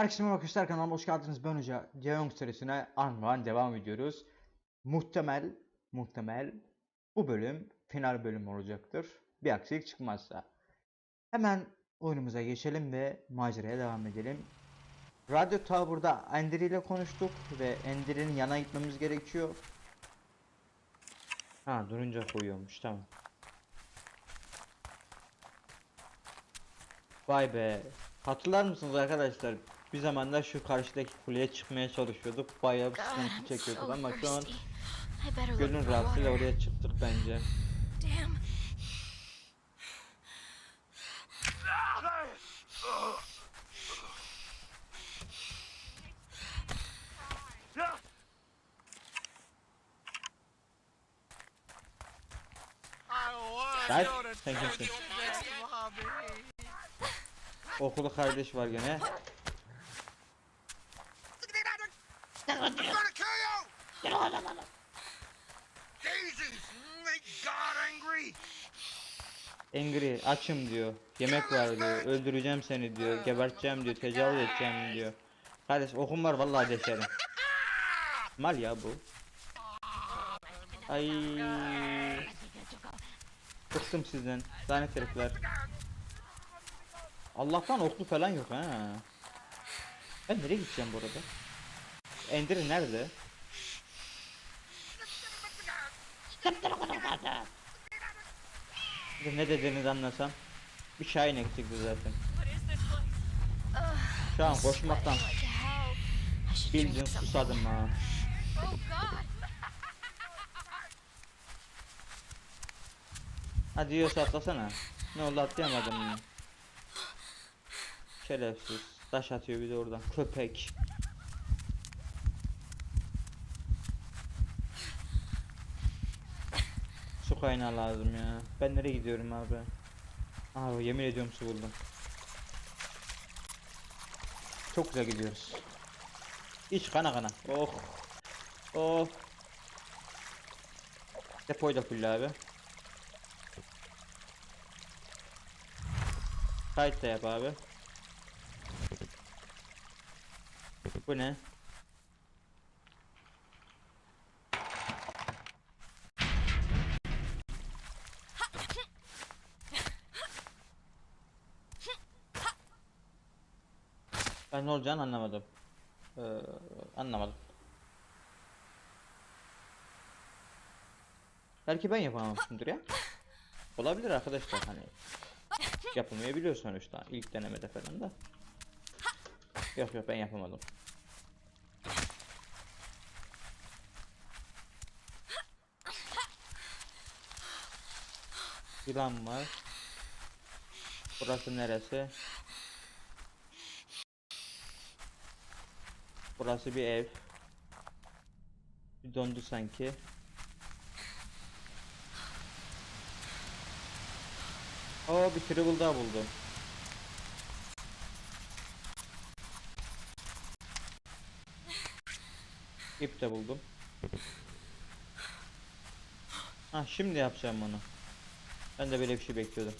Herkese merhaba arkadaşlar kanalıma hoş geldiniz. Ben Hoca Jeong serisine anvan devam ediyoruz. Muhtemel, muhtemel bu bölüm final bölüm olacaktır. Bir aksilik çıkmazsa. Hemen oyunumuza geçelim ve maceraya devam edelim. Radyo Tower'da Ender ile konuştuk ve Ender'in yana gitmemiz gerekiyor. Ha durunca koyuyormuş tamam. Vay be. Hatırlar mısınız arkadaşlar? Bir zamanlar şu karşıdaki kuleye çıkmaya çalışıyorduk. Bayağı bir God, sıkıntı çekiyorduk ama şu an gönül water. oraya çıktık bence. Gel, sen kimsin? Okulu kardeş var gene. You! Jesus, make God angry! Angry, açım diyor. Yemek var diyor. Öldüreceğim seni diyor. Geberteceğim diyor. Tecavüz edeceğim diyor. Kardeş okum var vallahi deşerim. Mal ya bu. Ay. Bıktım sizden. Lanet herifler. Allah'tan oklu falan yok ha. Ben nereye gideceğim bu arada? Ender nerede? Bir de Ne dediğinizi anlasam. Bir şahin eksikti zaten. Şu an koşmaktan bildiğin susadım ha. Hadi yiyorsa atlasana. Ne oldu atlayamadım mı? Şerefsiz. Taş atıyor bir de oradan. Köpek. Su lazım ya. Ben nereye gidiyorum abi? Abi yemin ediyorum su buldum. Çok güzel gidiyoruz. İç kana kana. Oh. Oh. Depoyu da full abi. Kayıt da yap abi. Bu ne? Ne olacağını anlamadım. Ee, anlamadım. Belki ben yapamamışımdır ya. Olabilir arkadaşlar hani. Yapılmayabiliyor sonuçta ilk denemede falan da. Yok yok ben yapamadım. Yılan var. Burası neresi? Burası bir ev. Bir dondu sanki. Oo bir triple daha buldum. İp de buldum. Ha şimdi yapacağım bunu. Ben de böyle bir şey bekliyordum.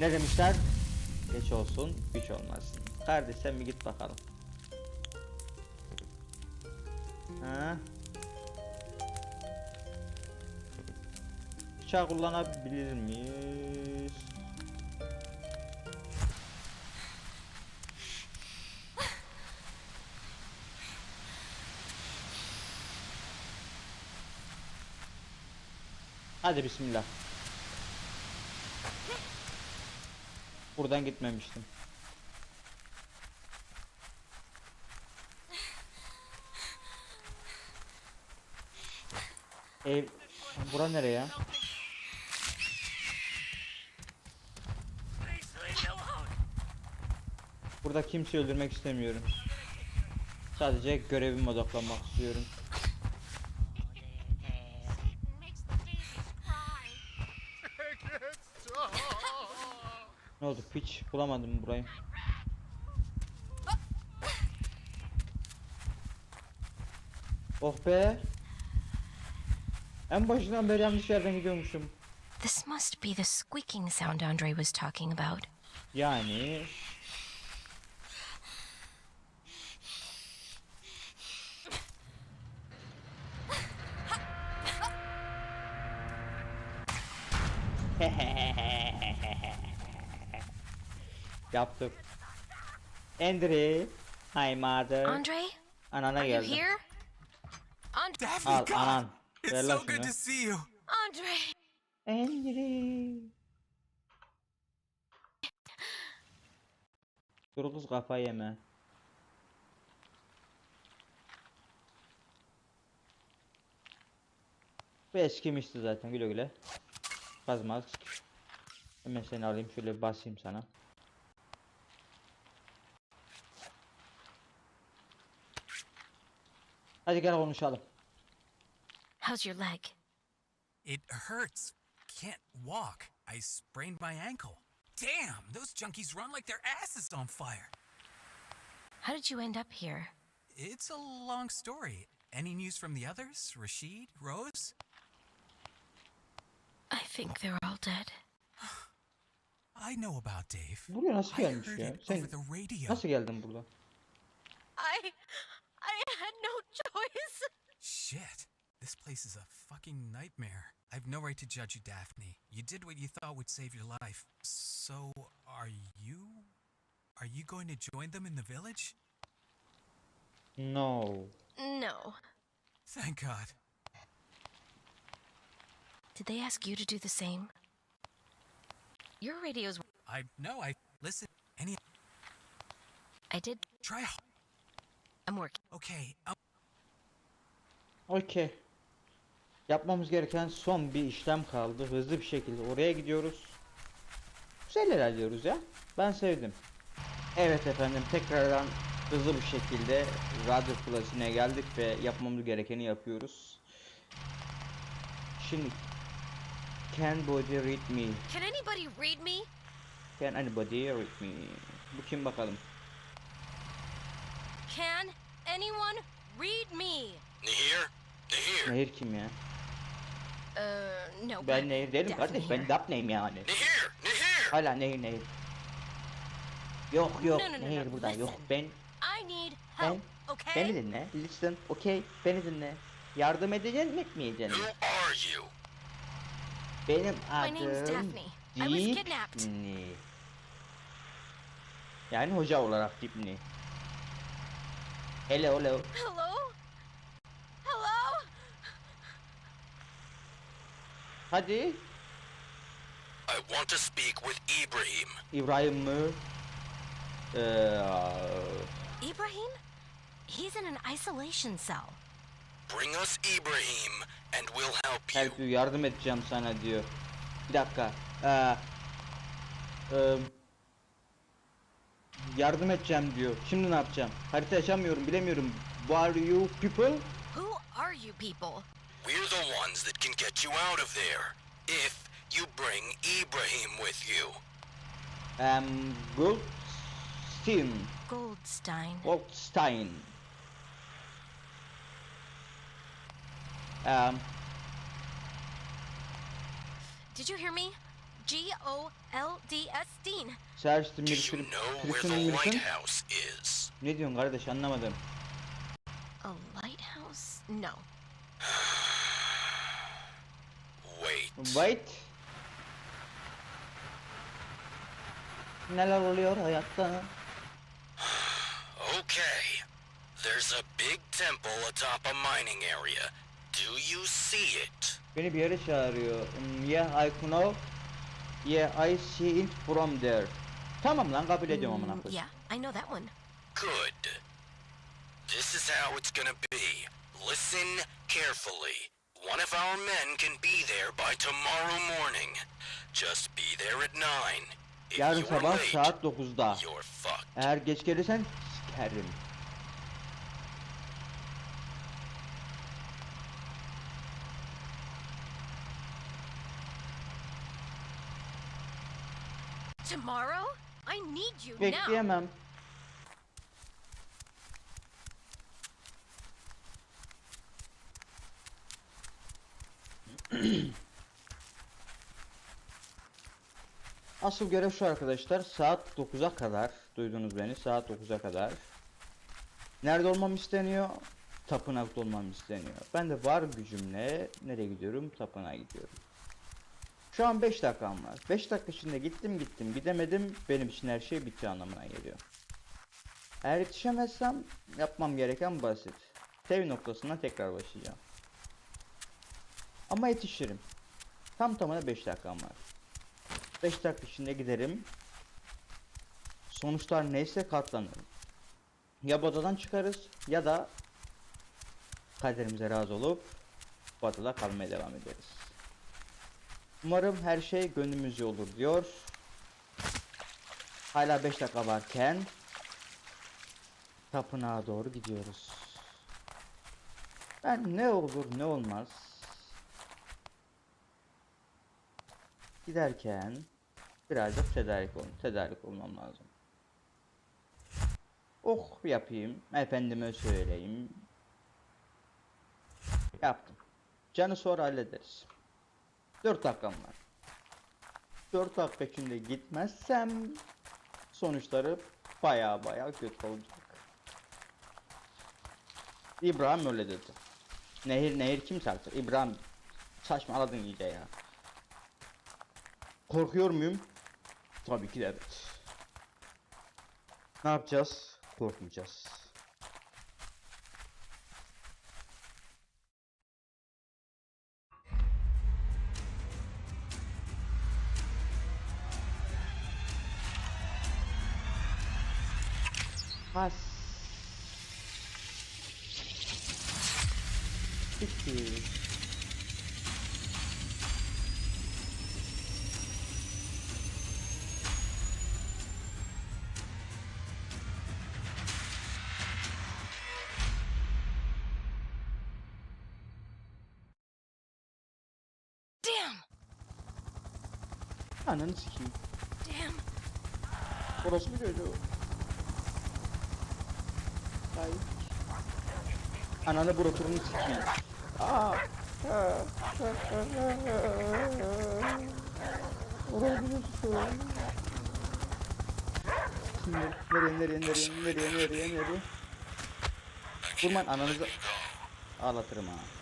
Ne demişler? Geç olsun, güç olmasın. Kardeş sen bir git bakalım. Ha? Bıçağı kullanabilir miyiz? Hadi bismillah. Buradan gitmemiştim. Ev... Bura nereye ya? Burada kimseyi öldürmek istemiyorum. Sadece görevime odaklanmak istiyorum. Ne oldu piç bulamadım burayı. Oh be. En başından beri yanlış yerden gidiyormuşum. This must be the squeaking sound Andre was talking about. Yani Yaptım. Andre, hi mother. Andre? Anana Are you geldim. here? Andre? Al anan. Ver it's lan so good şunu. to see you. Andre! Andre. Dur kız kafa yeme. Bu eskimişti zaten güle güle. Kazmaz. Hemen seni alayım şöyle basayım sana. Hadi gel konuşalım. How's your leg? It hurts. Can't walk. I sprained my ankle. Damn, those junkies run like their asses on fire. How did you end up here? It's a long story. Any news from the others? Rashid? Rose? I think they're all dead. I know about Dave. Buraya nasıl I gelmiş heard ya? it Sen over the radio. nasıl geldin burada? I. I had no choice. Shit. This place is a fucking nightmare. I have no right to judge you, Daphne. You did what you thought would save your life. So, are you. Are you going to join them in the village? No. No. Thank God. Did they ask you to do the same? Your radio's. I know, I. Listen, any. I did. Try. I'm working. Okay, um, Okey. Yapmamız gereken son bir işlem kaldı. Hızlı bir şekilde oraya gidiyoruz. Güzel ilerliyoruz ya. Ben sevdim. Evet efendim tekrardan hızlı bir şekilde radyo kulesine geldik ve yapmamız gerekeni yapıyoruz. Şimdi Can body read me? Can anybody read me? Can anybody read me? Bu kim bakalım? Can anyone read me? Nahir? Nahir? Nehir kim ya? Uh, no. Ben Nehir değilim Daphne kardeş. Ben here. Daphne'yim yani. Nahir? Nahir? Hala Nehir Nehir. Yok yok No, no, no, Nehir no, burada yok. listen. Ben I need Ben, help, okay? beni dinle. Listen, okay, beni dinle. Yardım edeceksin mi etmeyeceksin mi? Who are you? Benim adım. Dipni. Yani hoca olarak Dipni. Hello. Hello? Hello? Hadi. I want to speak with Ibrahim. İbrahim mı? Ee, Ibrahim? He's in an isolation cell. Bring us Ibrahim, and we'll help you. help you, yardım edeceğim sana diyor. Bir dakika. Ee, ee, yardım edeceğim diyor. Şimdi ne yapacağım? Harita yaşamıyorum, bilemiyorum. Who are you people? Who are you people? We're the ones that can get you out of there. If you bring Ibrahim with you. Um, Goldstein. Goldstein. Goldstein. Um, Did you hear me? G O L D S Dean. Servis Do you know where the lighthouse is? Ne diyorsun kardeş anlamadım. A lighthouse? No. Wait. Neler oluyor hayatta? Okay. There's a big temple atop a mining area. Do you see it? Beni bir yere çağırıyor. Hmm, yeah, I know. Yeah, I see it from there. Tamam lan kabul ediyorum amına koyayım. yeah, I know that one. Good. This is how it's gonna be. Listen carefully. One of our men can be there by tomorrow morning. Just be there at 9. If Yarın you're sabah late, saat 9'da. you're fucked. Eğer geç gelirsen sikerim. Tomorrow? I need you now. Bekleyemem. Asıl görev şu arkadaşlar. Saat 9'a kadar. Duydunuz beni. Saat 9'a kadar. Nerede olmam isteniyor? Tapınakta olmam isteniyor. Ben de var gücümle nereye gidiyorum? Tapınağa gidiyorum. Şu an 5 dakikam var. 5 dakika içinde gittim gittim gidemedim benim için her şey bitti anlamına geliyor. Eğer yetişemezsem yapmam gereken basit. Save noktasından tekrar başlayacağım. Ama yetişirim. Tam tamına 5 dakikam var. 5 dakika içinde giderim. Sonuçlar neyse katlanırım. Ya bu odadan çıkarız ya da kaderimize razı olup bu adada kalmaya devam ederiz. Umarım her şey gönlümüzce olur diyor. Hala 5 dakika varken tapınağa doğru gidiyoruz. Ben ne olur ne olmaz giderken birazcık tedarik olun. Tedarik olmam lazım. Oh yapayım. Efendime söyleyeyim. Yaptım. Canı sonra hallederiz. 4 dakikam var. 4 dakika içinde gitmezsem sonuçları baya baya kötü olacak. İbrahim öyle dedi. Nehir nehir kim sarkacak? İbrahim saçmaladın iyice ya. Korkuyor muyum? Tabii ki de evet. Ne yapacağız? Korkmayacağız. Pas. Ananı sikeyim. Orası mı çocuğu? Ay. Ananı broturunu sikeyim. Aa. Oraya gidiyorsun. Nereye nereye nereye nereye nereye nereye? Vurman ananızı ağlatırım ha.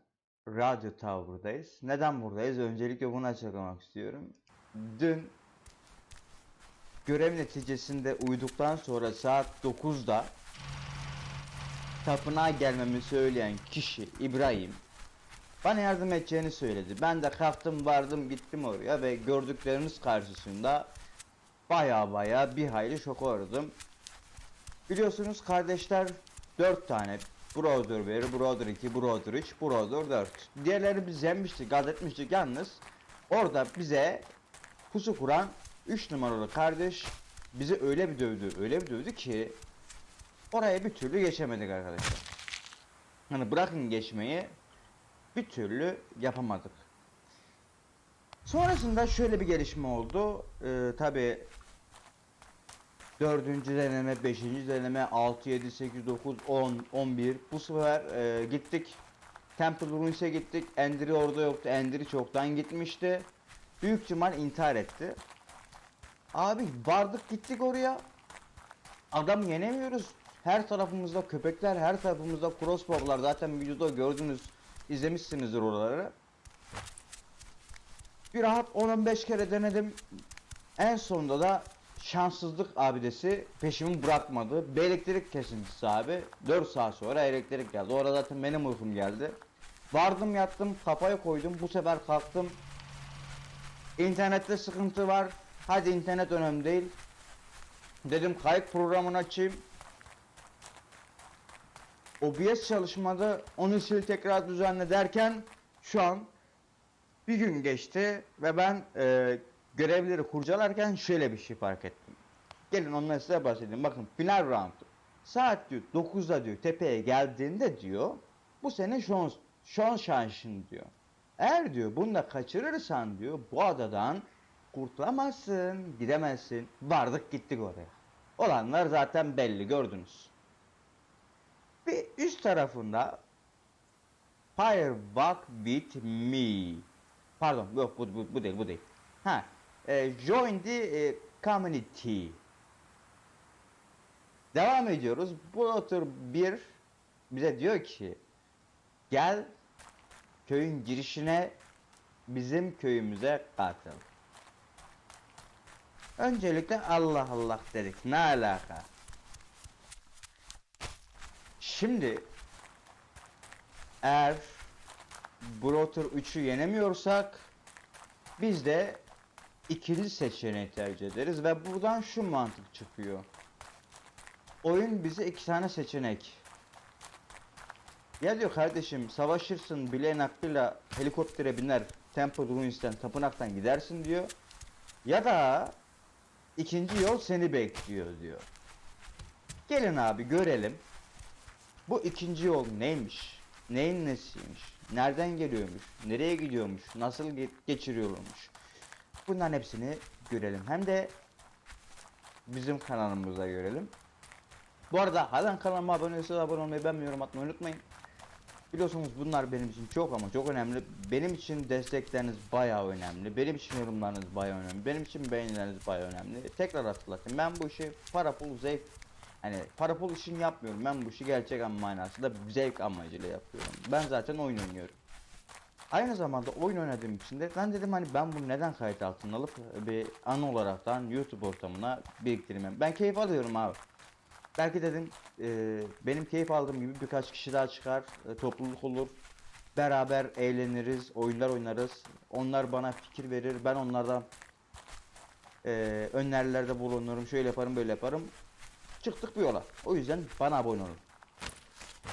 Radyo Tower'dayız. Neden buradayız? Öncelikle bunu açıklamak istiyorum. Dün görev neticesinde uyuduktan sonra saat 9'da tapınağa gelmemi söyleyen kişi İbrahim bana yardım edeceğini söyledi. Ben de kalktım vardım gittim oraya ve gördüklerimiz karşısında baya baya bir hayli şok uğradım. Biliyorsunuz kardeşler 4 tane. Brother 1, Brother 2, Brother 3, Brother 4. Diğerleri biz yenmiştik, gaz yalnız. Orada bize pusu kuran 3 numaralı kardeş bizi öyle bir dövdü, öyle bir dövdü ki oraya bir türlü geçemedik arkadaşlar. Hani bırakın geçmeyi bir türlü yapamadık. Sonrasında şöyle bir gelişme oldu. Ee, Tabi Dördüncü deneme, beşinci deneme, 6, 7, 8, 9, 10, 11. Bu sefer e, gittik. Temple Ruins'e gittik. Endri orada yoktu. Endri çoktan gitmişti. Büyük ihtimal intihar etti. Abi vardık gittik oraya. Adam yenemiyoruz. Her tarafımızda köpekler, her tarafımızda crossbow'lar. Zaten videoda gördünüz, izlemişsinizdir oraları. Bir rahat 10-15 kere denedim. En sonunda da şanssızlık abidesi peşimi bırakmadı. Bir elektrik kesintisi abi. 4 saat sonra elektrik geldi. Orada zaten benim uykum geldi. Vardım yattım kafaya koydum. Bu sefer kalktım. İnternette sıkıntı var. Hadi internet önemli değil. Dedim kayıt programını açayım. OBS çalışmadı. Onu sil tekrar düzenle derken şu an bir gün geçti ve ben e, görevleri kurcalarken şöyle bir şey fark ettim. Gelin ondan size bahsedeyim. Bakın final round. Saat diyor 9'da diyor tepeye geldiğinde diyor Bu senin şans, şans şansın diyor. Eğer diyor bunu da kaçırırsan diyor bu adadan kurtulamazsın, gidemezsin. Vardık gittik oraya. Olanlar zaten belli gördünüz. Bir üst tarafında Fire walk with me. Pardon yok bu, bu, bu değil bu değil. Ha, e, join the e, community. Devam ediyoruz. Bu otur bir bize diyor ki gel köyün girişine bizim köyümüze katıl. Öncelikle Allah Allah dedik. Ne alaka? Şimdi eğer Brother 3'ü yenemiyorsak biz de ikinci seçeneği tercih ederiz ve buradan şu mantık çıkıyor. Oyun bize iki tane seçenek. Ya diyor kardeşim savaşırsın bileğin hakkıyla helikoptere biner Temple Ruins'ten tapınaktan gidersin diyor. Ya da ikinci yol seni bekliyor diyor. Gelin abi görelim. Bu ikinci yol neymiş? Neyin nesiymiş? Nereden geliyormuş? Nereye gidiyormuş? Nasıl ge- geçiriyormuş? Bunların hepsini görelim. Hem de bizim kanalımıza görelim. Bu arada halen kanalıma abone değilseniz abone olmayı, beğenmeyi, yorum atmayı unutmayın. Biliyorsunuz bunlar benim için çok ama çok önemli. Benim için destekleriniz bayağı önemli. Benim için yorumlarınız bayağı önemli. Benim için beğenileriniz bayağı önemli. Tekrar hatırlatayım. Ben bu işi para pul zevk Hani para pul için yapmıyorum. Ben bu işi gerçek manasında zevk amacıyla yapıyorum. Ben zaten oyun oynuyorum. Aynı zamanda oyun oynadığım için de ben dedim hani ben bunu neden kayıt altına alıp bir an olaraktan YouTube ortamına biriktirmem. Ben keyif alıyorum abi. Belki dedim e, benim keyif aldığım gibi birkaç kişi daha çıkar, e, topluluk olur. Beraber eğleniriz, oyunlar oynarız. Onlar bana fikir verir, ben onlardan e, önerilerde bulunurum. Şöyle yaparım, böyle yaparım. Çıktık bir yola. O yüzden bana abone olun.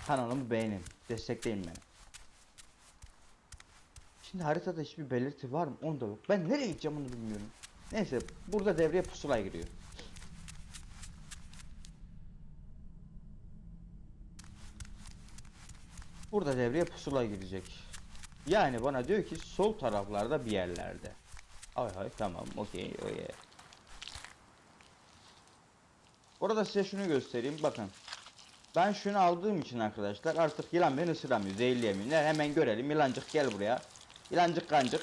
Kanalımı beğenin, destekleyin beni. Şimdi haritada hiçbir belirti var mı? Onda yok. Ben nereye gideceğim onu bilmiyorum. Neyse, burada devreye pusula giriyor. Burada devreye pusula girecek. Yani bana diyor ki sol taraflarda bir yerlerde. Ay hay tamam okey okey. Orada size şunu göstereyim bakın. Ben şunu aldığım için arkadaşlar artık yılan beni ısıramıyor zehirleyemiyor. Hemen görelim yılancık gel buraya. Yılancık kancık.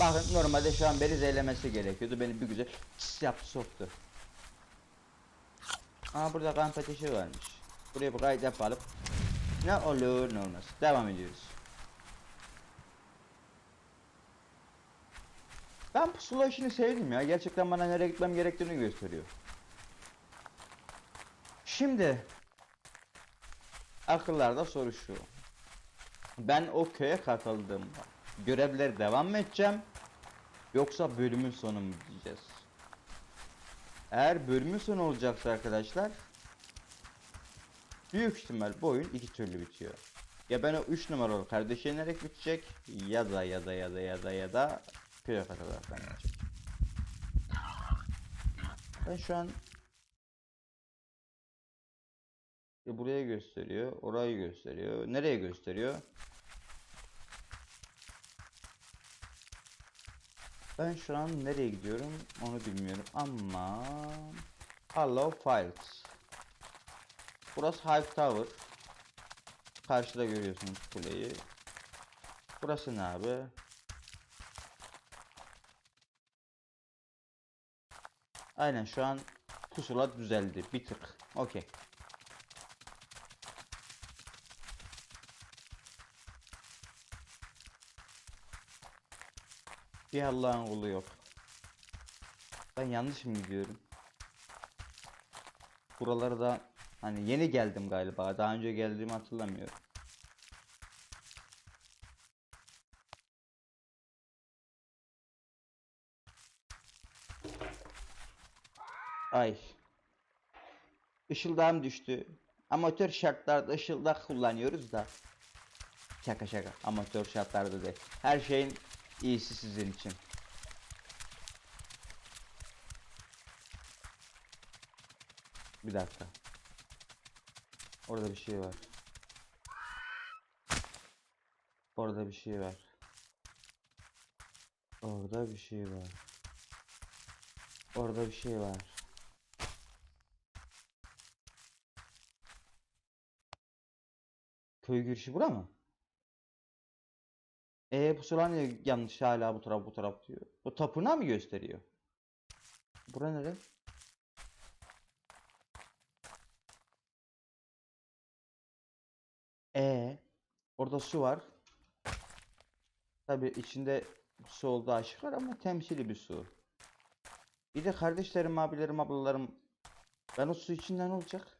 Bakın normalde şu an beni zehirlemesi gerekiyordu. Beni bir güzel çıs yaptı soktu. Aa burada kamp ateşi varmış. Buraya bir kayıt yapalım. Ne olur ne olmaz. Devam ediyoruz. Ben pusula işini sevdim ya. Gerçekten bana nereye gitmem gerektiğini gösteriyor. Şimdi akıllarda soru şu. Ben o köye katıldığımda görevleri devam mı edeceğim? Yoksa bölümün sonu mu diyeceğiz? Eğer bölümün sonu olacaksa arkadaşlar büyük ihtimal bu oyun iki türlü bitiyor. Ya ben o 3 numaralı kardeşi yenerek bitecek ya da ya da ya da ya da ya da köye katılarak bitecek. Ben şu an Ya buraya gösteriyor, orayı gösteriyor. Nereye gösteriyor? Ben şu an nereye gidiyorum onu bilmiyorum ama Hello Files. Burası Hive Tower. Karşıda görüyorsunuz kuleyi. Burası ne abi? Aynen şu an pusula düzeldi bir tık. Okey. Bir Allah'ın kulu yok. Ben yanlış mı gidiyorum? Buraları da hani yeni geldim galiba. Daha önce geldiğimi hatırlamıyorum. Ay. Işıldağım düştü. Amatör şartlarda ışıldak kullanıyoruz da. Şaka şaka. Amatör şartlarda değil. Her şeyin iyisi sizin için. Bir dakika. Orada bir şey var. Orada bir şey var. Orada bir şey var. Orada bir şey var. Köy girişi bura mı? E pusula niye yanlış hala bu taraf bu taraf diyor. O tapınağı mı gösteriyor? Bura nere? E orada su var. Tabi içinde su olduğu aşikar ama temsili bir su. Bir de kardeşlerim, abilerim, ablalarım ben o su içinden olacak.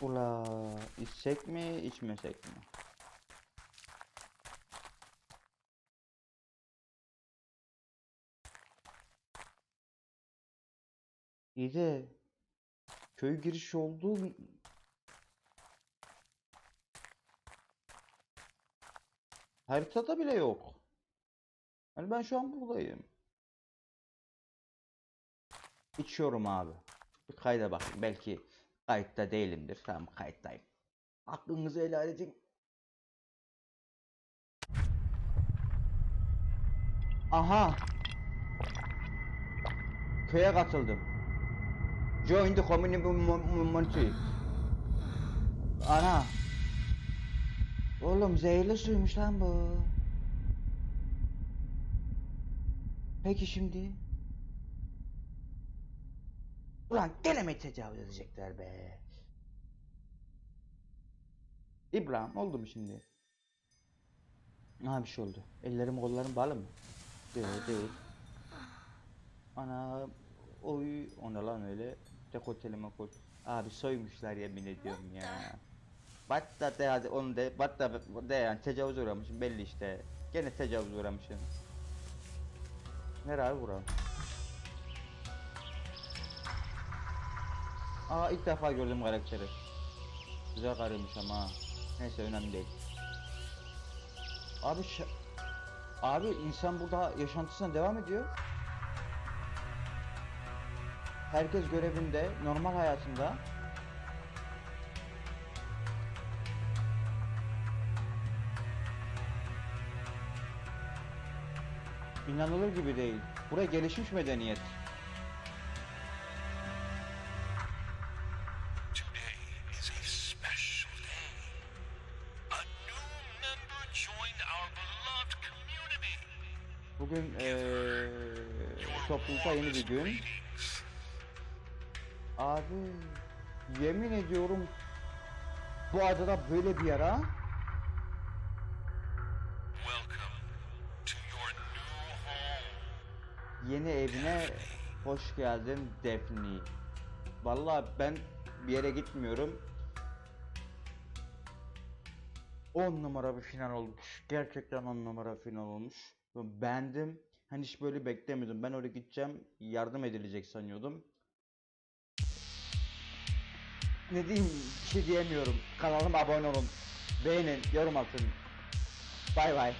Ula içsek mi, içmesek mi? İyi de köy girişi olduğu haritada bile yok. Hani ben şu an buradayım. İçiyorum abi. Bir kayda bakayım. Belki kayıtta değilimdir. Tamam kayıttayım. Aklınızı helal edin. Aha. Köye katıldım. Join the community. Ana. Oğlum zehirli suymuş lan bu. Peki şimdi? Ulan gene mi tecavüz edecekler be? İbrahim oldu mu şimdi? Ha bir şey oldu. Ellerim kollarım bağlı mı? Değil değil. Ana oy ona lan öyle dekoltelime koy. Abi soymuşlar yemin ediyorum ya. Batta de hadi onu de batta de yani tecavüz uğramışım belli işte. Gene tecavüz uğramışım. Nere abi Aa ilk defa gördüm karakteri. Güzel karıymış ama. ha. Neyse önemli değil. Abi şa- Abi insan burada yaşantısına devam ediyor. Herkes görevinde, normal hayatında. İnanılır gibi değil. Buraya gelişmiş medeniyet. Bugün eee toplulukta yeni bir gün. Abi yemin ediyorum bu adada böyle bir home. Yeni evine hoş geldin Defni. Vallahi ben bir yere gitmiyorum. 10 numara bir final olmuş. Gerçekten 10 numara final olmuş. Beğendim. Hani hiç böyle beklemiyordum. Ben oraya gideceğim. Yardım edilecek sanıyordum. Ne diyeyim? Şey diyemiyorum. Kanalıma abone olun. Beğenin, yorum atın. Bay bay.